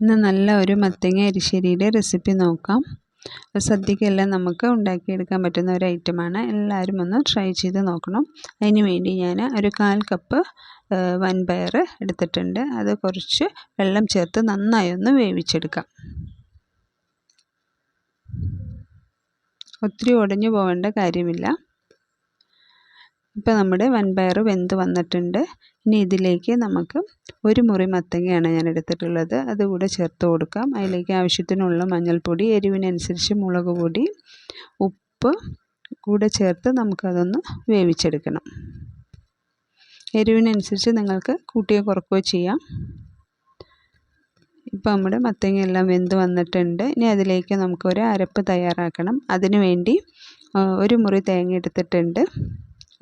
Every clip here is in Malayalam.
ഇന്ന് നല്ല ഒരു മത്തങ്ങ എരിശ്ശേരിയുടെ റെസിപ്പി നോക്കാം. സദ്യക്കെല്ലാം നമുക്ക് ഉണ്ടാക്കിയെടുക്കാൻ പറ്റുന്ന ഒരു ഐറ്റമാണ് എല്ലാവരും ഒന്ന് ട്രൈ ചെയ്ത് നോക്കണം. അതിന് വേണ്ടി ഞാൻ ഒരു കാൽ കപ്പ് വൻപയർ എടുത്തിട്ടുണ്ട്. അത് കുറച്ച് വെള്ളം ചേർത്ത് നന്നായി ഒന്ന് വേവിച്ചെടുക്കാം. ഒത്തിരി ഉടഞ്ഞു പോകേണ്ട കാര്യമില്ല. ഇപ്പോൾ നമ്മുടെ വൻപയർ വെന്ത് വന്നിട്ടുണ്ട്. ഇനി ഇതിലേക്ക് നമുക്ക് ഒരു മുറി മത്തങ്ങയാണ് ഞാൻ എടുത്തിട്ടുള്ളത്. അതുകൂടെ ചേർത്ത് കൊടുക്കാം. അതിലേക്ക് ആവശ്യത്തിനുള്ള മഞ്ഞൾപ്പൊടി എരിവിനനുസരിച്ച് മുളക് പൊടി ഉപ്പ് കൂടെ ചേർത്ത് നമുക്കതൊന്ന് വേവിച്ചെടുക്കണം. എരിവിനനുസരിച്ച് നിങ്ങൾക്ക് കൂട്ടിയോ കുറക്കുകയോ ചെയ്യാം. ഇപ്പോൾ നമ്മുടെ മത്തങ്ങ എല്ലാം വെന്ത് വന്നിട്ടുണ്ട്. ഇനി അതിലേക്ക് നമുക്കൊരു അരപ്പ് തയ്യാറാക്കണം. അതിനു വേണ്ടി ഒരു മുറി തേങ്ങ എടുത്തിട്ടുണ്ട്.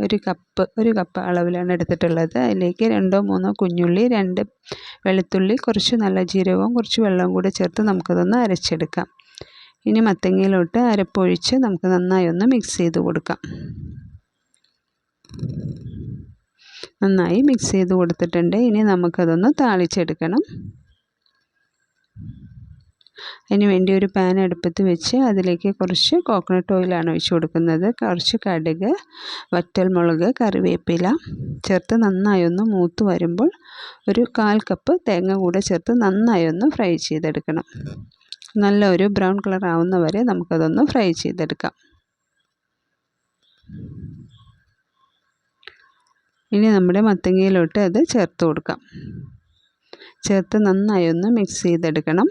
ഒരു കപ്പ് ഒരു കപ്പ് അളവിലാണ് എടുത്തിട്ടുള്ളത്. അതിലേക്ക് രണ്ടോ മൂന്നോ കുഞ്ഞുള്ളി രണ്ട് വെളുത്തുള്ളി കുറച്ച് നല്ല ജീരകവും കുറച്ച് വെള്ളവും കൂടെ ചേർത്ത് നമുക്കതൊന്ന് അരച്ചെടുക്കാം. ഇനി മത്തങ്ങയിലോട്ട് അരപ്പൊഴിച്ച് നമുക്ക് നന്നായി ഒന്ന് മിക്സ് ചെയ്ത് കൊടുക്കാം. നന്നായി മിക്സ് ചെയ്ത് കൊടുത്തിട്ടുണ്ട്. ഇനി നമുക്കതൊന്ന് താളിച്ചെടുക്കണം. അതിന് വേണ്ടി ഒരു പാൻ അടുപ്പത്ത് വെച്ച് അതിലേക്ക് കുറച്ച് കോക്കനട്ട് ഓയിലാണ് ഒഴിച്ച് കൊടുക്കുന്നത്. കുറച്ച് കടുക് വറ്റൽ മുളക് കറിവേപ്പില ചേർത്ത് നന്നായി ഒന്ന് മൂത്ത് വരുമ്പോൾ ഒരു കാൽ കപ്പ് തേങ്ങ കൂടെ ചേർത്ത് നന്നായി ഒന്ന് ഫ്രൈ ചെയ്തെടുക്കണം. നല്ല ഒരു ബ്രൗൺ കളർ ആവുന്ന വരെ നമുക്കതൊന്ന് ഫ്രൈ ചെയ്തെടുക്കാം. ഇനി നമ്മുടെ മത്തങ്ങയിലോട്ട് അത് ചേർത്ത് കൊടുക്കാം. ചേർത്ത് നന്നായി ഒന്ന് മിക്സ് ചെയ്തെടുക്കണം.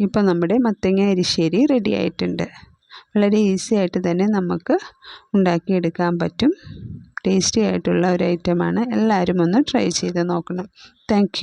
ഇപ്പോൾ നമ്മുടെ മത്തങ്ങ എരിശ്ശേരി റെഡി ആയിട്ടുണ്ട്. വളരെ ഈസി ആയിട്ട് തന്നെ നമുക്ക് ഉണ്ടാക്കിയെടുക്കാൻ പറ്റും. ടേസ്റ്റി ആയിട്ടുള്ള ഒരു ഐറ്റമാണ് എല്ലാവരും ഒന്ന് ട്രൈ ചെയ്ത് നോക്കണം. താങ്ക്